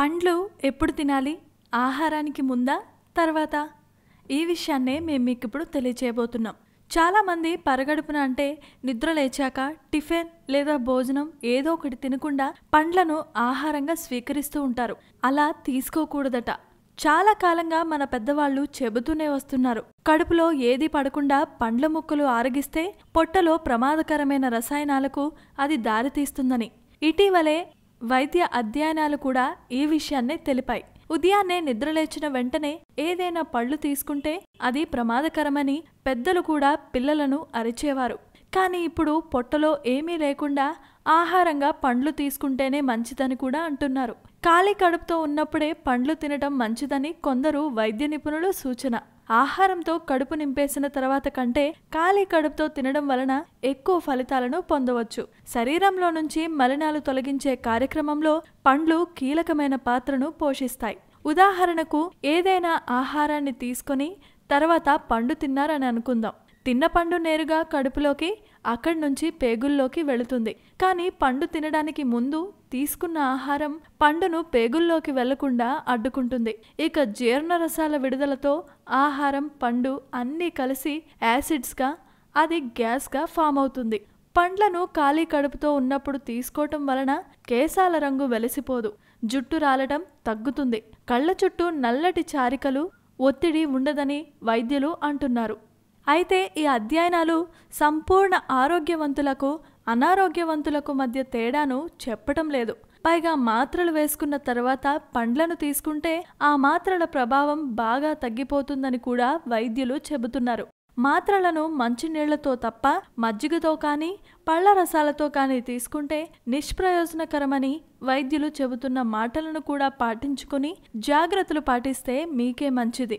పండ్లు ఎప్పుడు తినాలి? ఆహారానికి ముందా? తర్వాత? ఈ విషయాన్నే మేము మీకు ఇప్పుడు తెలియచేయబోతున్నాం. చాలామంది పరగడుపున అంటే నిద్ర లేచాక టిఫిన్ లేదా భోజనం ఏదో ఒకటి తినకుండా పండ్లను ఆహారంగా స్వీకరిస్తూ ఉంటారు. అలా తీసుకోకూడదట. చాలా కాలంగా మన పెద్దవాళ్ళు చెబుతూనే వస్తున్నారు. కడుపులో ఏది పడకుండా పండ్ల ముక్కలు ఆరగిస్తే పొట్టలో ప్రమాదకరమైన రసాయనాలకు అది దారితీస్తుందని. ఇటీవలే వైద్య అధ్యయనాలు కూడా ఈ విషయాన్నే తెలిపాయి. ఉదయాన్నే నిద్రలేచిన వెంటనే ఏదైనా పళ్ళు తీసుకుంటే అది ప్రమాదకరమని పెద్దలు కూడా పిల్లలను అరిచేవారు. కానీ ఇప్పుడు పొట్టలో ఏమీ లేకుండా ఆహారంగా పండ్లు తీసుకుంటేనే మంచిదని కూడా అంటున్నారు. ఖాళీ కడుపుతో ఉన్నప్పుడే పండ్లు తినటం మంచిదని కొందరు వైద్య నిపుణుల సూచన. ఆహారంతో కడుపు నింపేసిన తర్వాత కంటే ఖాళీ కడుపుతో తినడం వలన ఎక్కువ ఫలితాలను పొందవచ్చు. శరీరంలో నుంచి మలినాలు తొలగించే కార్యక్రమంలో పండ్లు కీలకమైన పాత్రను పోషిస్తాయి. ఉదాహరణకు ఏదైనా ఆహారాన్ని తీసుకొని తర్వాత పండు తిన్నారని అనుకుందాం. తిన్న పండు నేరుగా కడుపులోకి అక్కడి నుంచి పేగుల్లోకి వెళుతుంది. కానీ పండు తినడానికి ముందు తీసుకున్న ఆహారం పండును పేగుల్లోకి వెళ్ళకుండా అడ్డుకుంటుంది. ఇక జీర్ణరసాల విడుదలతో ఆహారం పండు అన్నీ కలిసి యాసిడ్స్గా అది గ్యాస్గా ఫామ్ అవుతుంది. పండ్లను ఖాళీ కడుపుతో ఉన్నప్పుడు తీసుకోవటం వలన కేశాల రంగు వెలిసిపోదు. జుట్టు రాలటం తగ్గుతుంది. కళ్ళ చుట్టూ నల్లటి చారికలు ఒత్తిడి ఉండదని వైద్యులు అంటున్నారు. అయితే ఈ అధ్యయనాలు సంపూర్ణ ఆరోగ్యవంతులకు అనారోగ్యవంతులకు మధ్య తేడాను చెప్పటం లేదు. పైగా మాత్రలు వేసుకున్న తర్వాత పండ్లను తీసుకుంటే ఆ మాత్రల ప్రభావం బాగా తగ్గిపోతుందని కూడా వైద్యులు చెబుతున్నారు. మాత్రలను మంచినీళ్ళతో తప్ప మజ్జిగతో కానీ పళ్ళ రసాలతో కానీ తీసుకుంటే నిష్ప్రయోజనకరమని వైద్యులు చెబుతున్న మాటలను కూడా పాటించుకుని జాగ్రత్తలు పాటిస్తే మీకే మంచిది.